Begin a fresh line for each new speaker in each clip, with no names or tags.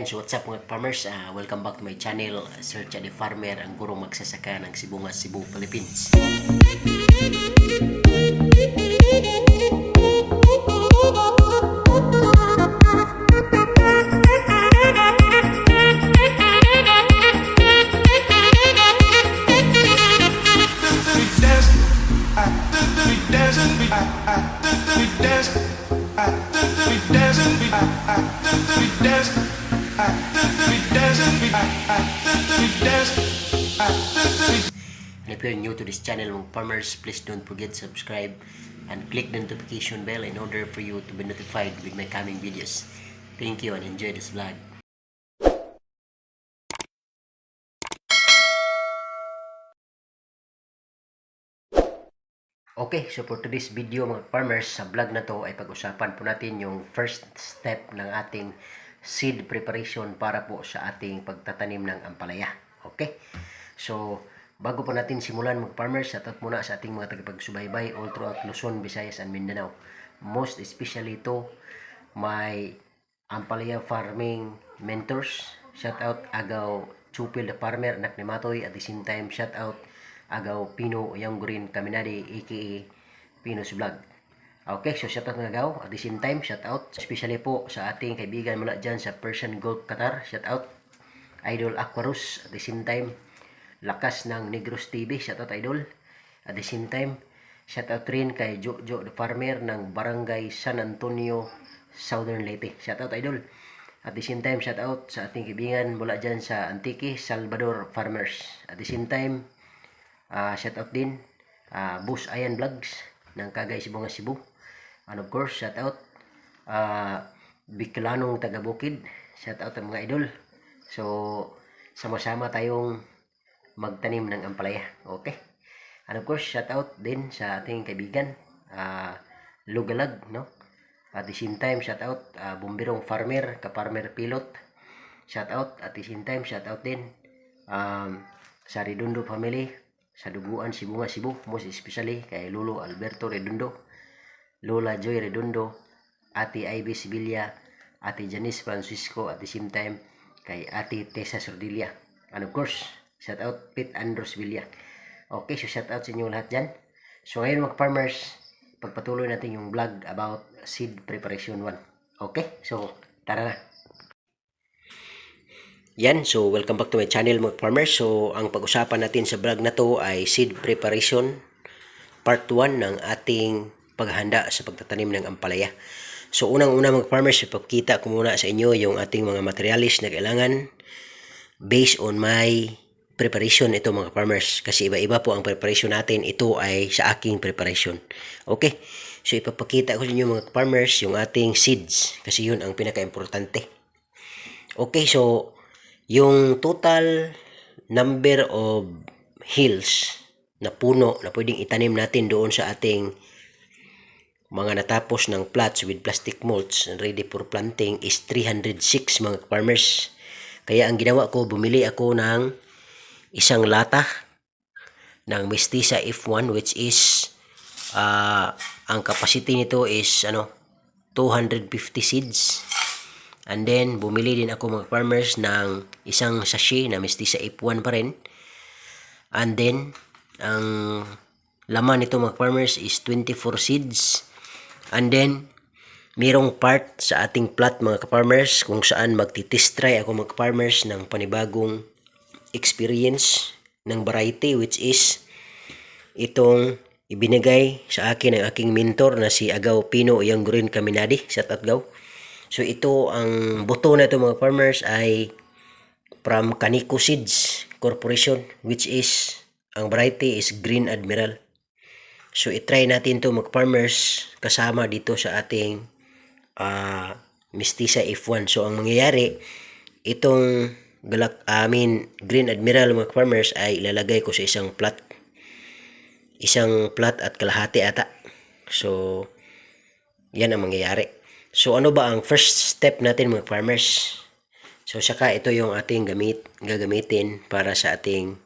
Yan, so what's up mga farmers? Ah, welcome back to my channel, Search the Farmer, ang gurong magsasaka ng Sibungas, Cebu, Philippines. You're new to this channel mga farmers, please don't forget to subscribe and click the notification bell in order for you to be notified with my coming videos. Thank you and enjoy this vlog. Okay, so for today's video mga farmers, sa vlog na to ay pag-usapan po natin yung first step ng ating seed preparation para po sa ating pagtatanim ng ampalaya. Okay? So, bago po natin simulan mga farmers, at muna sa ating mga tagapagsubaybay all throughout Luzon, Visayas, and Mindanao. Most especially to my ampalaya farming mentors. Shout out Agaw Chupil the Farmer, anak ni Matoy. At the same time, shout out Agaw Pino Yanggurin Kaminadi, aka Pino's Vlog. Okay, so shout out mga agaw. At the same time, shout out especially po sa ating kaibigan mula dyan sa Persian Gulf Qatar. Shout out Idol Aquarus. At the same time, lakas ng Negros TV. Shout out Idol. At the same time, shout out rin kay Jojo the Farmer ng Barangay San Antonio, Southern Leyte. Shout out Idol. At the same time, shout out sa ating kaibigan mula dyan sa Antique, Salvador Farmers. At the same time, Ah, shout out din uh, Bus Ayan Vlogs ng Kagay Sibungas Cebu. And of course, shout out uh, Bicolanong taga Bukid. Shout out ang mga idol. So, sama-sama tayong magtanim ng ampalaya. Okay? And of course, shout out din sa ating kaibigan uh, Lugalag, no? At the same time, shout out uh, Bumbirong Farmer, ka-farmer pilot. Shout out at the same time, shout out din um, sa Redondo family sa Duguan, Sibunga, Cebu. Most especially kay Lolo Alberto Redondo, Lola Joy Redondo, Ate Ivy Sibilia, Ate Janice Francisco at the same time kay Ate Tessa Sordilia. And of course, shout out Pete Andros Villa. Okay, so shout out sa inyo lahat dyan. So ngayon mga farmers, pagpatuloy natin yung vlog about seed preparation 1. Okay, so tara na. Yan, so welcome back to my channel mga farmers. So ang pag-usapan natin sa vlog na to ay seed preparation part 1 ng ating paghahanda sa pagtatanim ng ampalaya. So unang-una mga farmers, ipapakita ko muna sa inyo yung ating mga materialis na kailangan based on my preparation ito mga farmers. Kasi iba-iba po ang preparation natin. Ito ay sa aking preparation. Okay? So ipapakita ko sa inyo mga farmers yung ating seeds. Kasi yun ang pinaka-importante. Okay, so yung total number of hills na puno na pwedeng itanim natin doon sa ating mga natapos ng plots with plastic mulch and ready for planting is 306 mga farmers. Kaya ang ginawa ko, bumili ako ng isang lata ng Mestiza F1 which is ah, ang capacity nito is ano 250 seeds. And then, bumili din ako mga farmers ng isang sachet na Mestiza F1 pa rin. And then, ang laman nito mga farmers is 24 seeds. And then, mayroong part sa ating plot mga farmers kung saan magti-test try ako mga farmers ng panibagong experience ng variety which is itong ibinigay sa akin ng aking mentor na si Agaw Pino Yanggurin Kaminadi sa Tatgaw. So ito ang buto na ito mga farmers ay from Kaniko Seeds Corporation which is ang variety is Green Admiral. So itry natin to mga farmers kasama dito sa ating ah Mestiza F1. So ang mangyayari itong galak I mean Green Admiral mga farmers ay ilalagay ko sa isang plat isang plat at kalahati ata. So yan ang mangyayari. So ano ba ang first step natin mga farmers? So saka ito yung ating gamit gagamitin para sa ating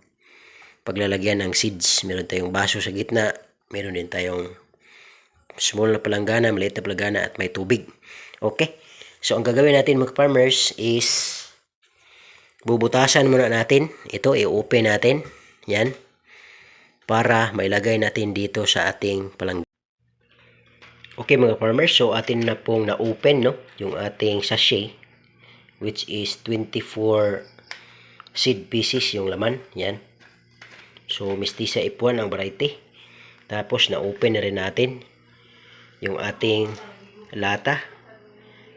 paglalagyan ng seeds. Meron tayong baso sa gitna, meron din tayong small na palanggana, maliit na palanggana at may tubig. Okay? So ang gagawin natin mga farmers is bubutasan muna natin. Ito, i-open natin. Yan. Para mailagay natin dito sa ating palang Okay mga farmers, so atin na pong na-open no, yung ating sachet which is 24 seed pieces yung laman, yan. So mistisa F1 ang variety. Tapos na-open na rin natin yung ating lata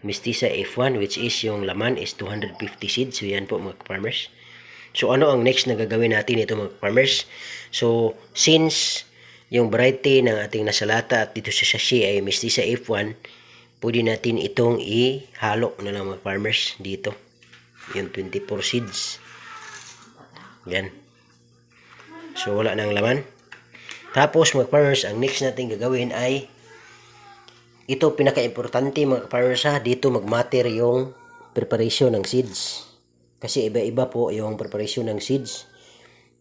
mistisa F1 which is yung laman is 250 seeds. So yan po mga farmers. So ano ang next na gagawin natin ito mga farmers? So since yung variety ng ating nasa lata at dito sa sachet ay mistisa F1, pwede natin itong ihalo na lang mga farmers dito. Yung 24 seeds. Yan. So wala nang laman. Tapos mga farmers, ang next natin gagawin ay ito pinaka-importante mga ha, dito magmatter yung preparation ng seeds. Kasi iba-iba po yung preparation ng seeds.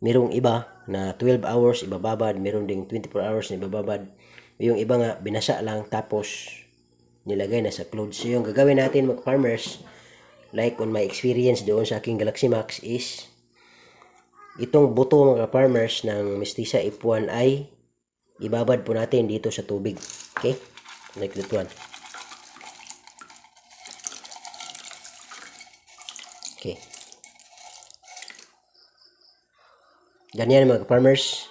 Merong iba na 12 hours ibababad, meron ding 24 hours na ibababad. Yung iba nga binasa lang tapos nilagay na sa clothes. So yung gagawin natin mga farmers, like on my experience doon sa aking Galaxy Max is itong buto mga farmers ng Mestiza F1 ay ibabad po natin dito sa tubig. Okay? Like that one. Okay. Ganyan mga farmers.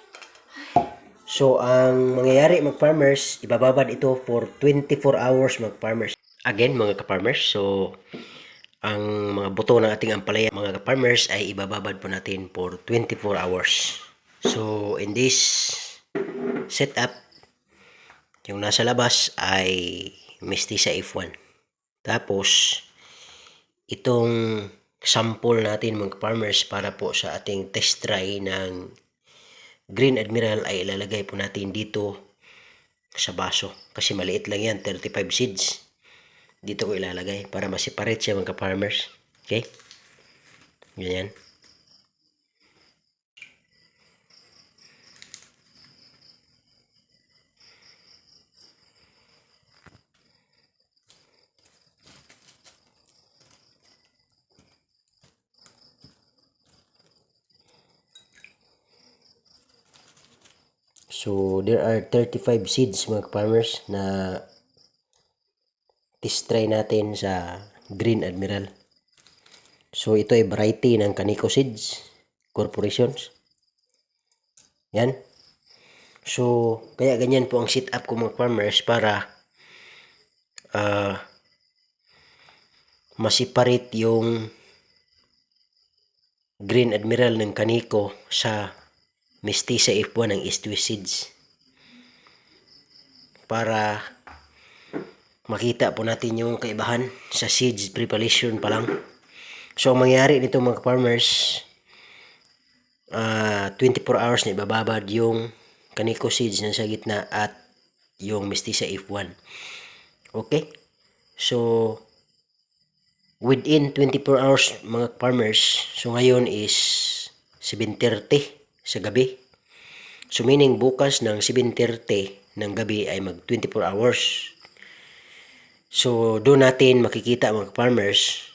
So, ang mangyayari mga farmers, ibababad ito for 24 hours mga farmers. Again mga farmers, so ang mga buto ng ating ampalaya mga farmers ay ibababad po natin for 24 hours. So, in this setup, yung nasa labas ay Mestiza F1. Tapos, itong sample natin mga farmers para po sa ating test try ng Green Admiral ay ilalagay po natin dito sa baso. Kasi maliit lang yan, 35 seeds. Dito ko ilalagay para ma-separate siya mga farmers. Okay? Ganyan. So, there are 35 seeds mga farmers na test try natin sa Green Admiral. So, ito ay variety ng Kaniko Seeds Corporations. Yan. So, kaya ganyan po ang setup ko mga farmers para ah masiparate yung Green Admiral ng Kaniko sa Mestiza F1 ng East West Seeds para makita po natin yung kaibahan sa seeds preparation pa lang. So, ang mangyari nito mga farmers, ah 24 hours na ibababad yung Kaniko seeds na sa gitna at yung Mestiza F1. Okay? So, within 24 hours mga farmers, so ngayon is 7.30 sa gabi. So meaning bukas ng 7.30 ng gabi ay mag 24 hours. So doon natin makikita mga farmers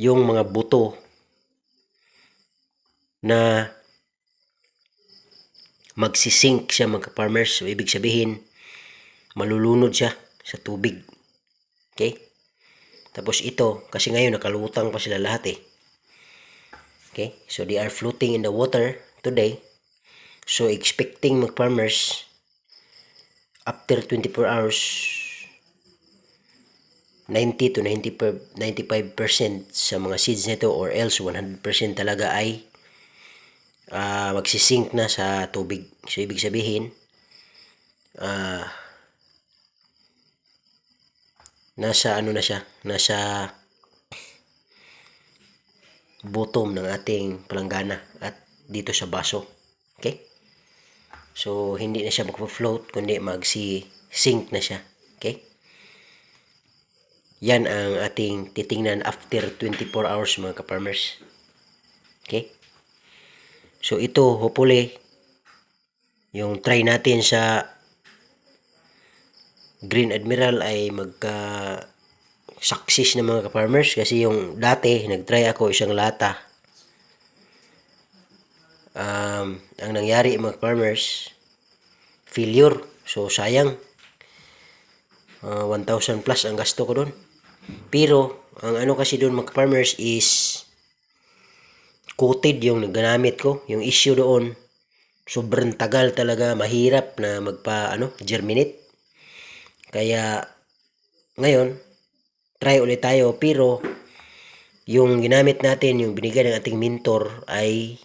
yung mga buto na magsisink siya mga farmers. So ibig sabihin malulunod siya sa tubig. Okay? Tapos ito, kasi ngayon nakalutang pa sila lahat eh. Okay? So they are floating in the water today. So expecting mag farmers after 24 hours 90 to 90 per, 95% sa mga seeds nito or else 100% talaga ay ah, magsisink na sa tubig. So ibig sabihin ah nasa ano na siya, nasa bottom ng ating palanggana at dito sa baso. Okay? So, hindi na siya magpo-float, kundi magsi-sink na siya. Okay? Yan ang ating titingnan after 24 hours mga ka-farmers. Okay? So, ito, hopefully, yung try natin sa Green Admiral ay magka success ng mga farmers kasi yung dati nagtry ako isang lata. Um, ang nangyari mga farmers failure. So sayang. Ah, 1,000 plus ang gasto ko doon pero ang ano kasi doon mga farmers is coated yung nagamit ko yung issue doon. Sobrang tagal talaga mahirap na magpa ano germinate. Kaya ngayon try ulit tayo pero yung ginamit natin yung binigay ng ating mentor ay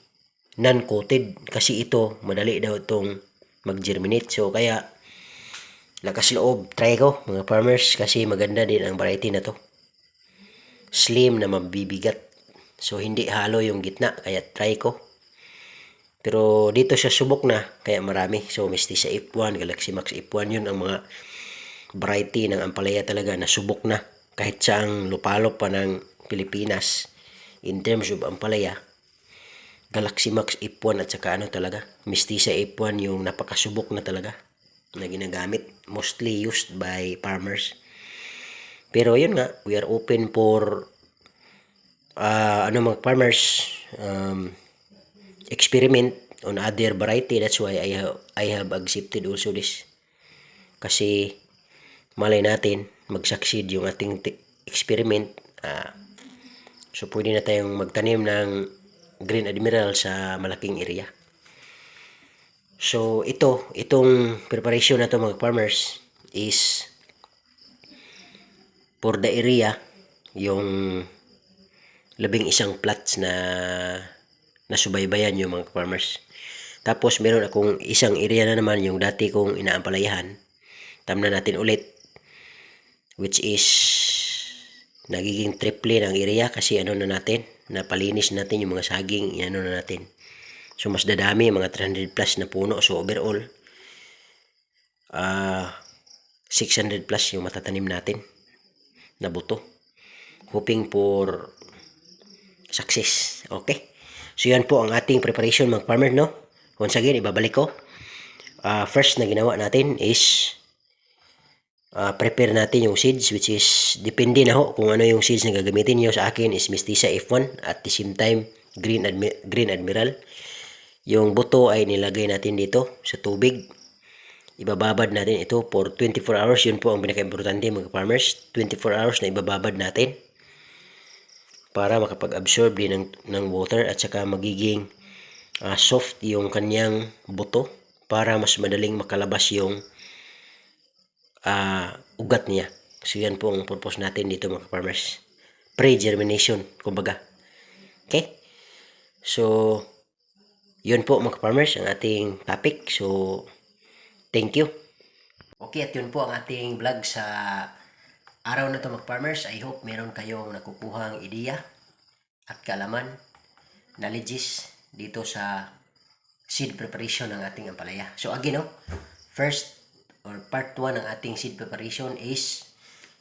non-coated kasi ito madali daw itong mag-germinate. So kaya lakas loob. Try ko mga farmers kasi maganda din ang variety na to. Slim na mabibigat. So hindi halo yung gitna kaya try ko. Pero dito siya subok na kaya marami. So Mestiza F1 Galaxy Max F1 yun ang mga variety ng ampalaya talaga na subok na kahit saang lupalop pa ng Pilipinas in terms of ampalaya Galaxy Max F1 at saka ano talaga Mestiza F1 yung napakasubok na talaga na ginagamit mostly used by farmers. Pero yun nga we are open for uh, ano mga farmers um, experiment on other variety. That's why I have, I have accepted also this. Kasi malay natin mag-succeed yung ating ti- experiment ah, so pwede na tayong magtanim ng Green Admiral sa malaking area. So ito itong preparation na to mga farmers is for the area yung labing isang plots na nasubaybayan yung mga farmers. Tapos meron akong isang area na naman yung dati kong inaampalayahan. Tamna natin ulit which is nagiging triple ang area kasi ano na natin napalinis natin yung mga saging ano na natin. So mas dadami mga 300 plus na puno. So overall ah 600 plus yung matatanim natin na buto. Hoping for success. Okay? So yan po ang ating preparation mga farmer no? Once again ibabalik ko. Ah, first na ginawa natin is uh, prepare natin yung seeds which is depende na ho kung ano yung seeds na gagamitin nyo. Sa akin is Mestiza F1 at the same time Green, Admi- Green Admiral. Yung buto ay nilagay natin dito sa tubig. Ibababad natin ito for 24 hours. Yun po ang pinaka-importante mga farmers. 24 hours na ibababad natin para makapag-absorb din ng, ng water at saka magiging ah, soft yung kanyang buto para mas madaling makalabas yung ah, ugat niya. So yan po ang purpose natin dito mga farmers. Pre-germination, kumbaga. Okay? So, yun po mga farmers ang ating topic. So, thank you. Okay, at yun po ang ating vlog sa araw na to mga farmers. I hope meron kayong nakukuhang ideya at kaalaman, knowledges dito sa seed preparation ng ating ampalaya. So again, no, first or part 1 ng ating seed preparation is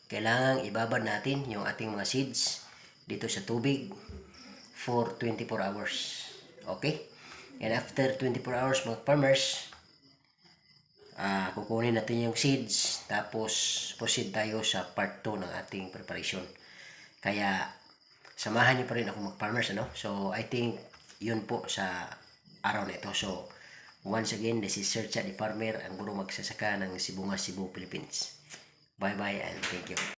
kailangang ibabad natin yung ating mga seeds dito sa tubig for 24 hours. Okay? And after 24 hours mga farmers, ah kukunin natin yung seeds tapos proceed tayo sa part 2 ng ating preparation. Kaya samahan niyo pa rin ako mag-farmers ano. So I think yun po sa araw na ito. So once again, this is Sir Chad Farmer, ang guro magsasaka ng Sibunga, Cebu, Philippines. Bye bye and thank you.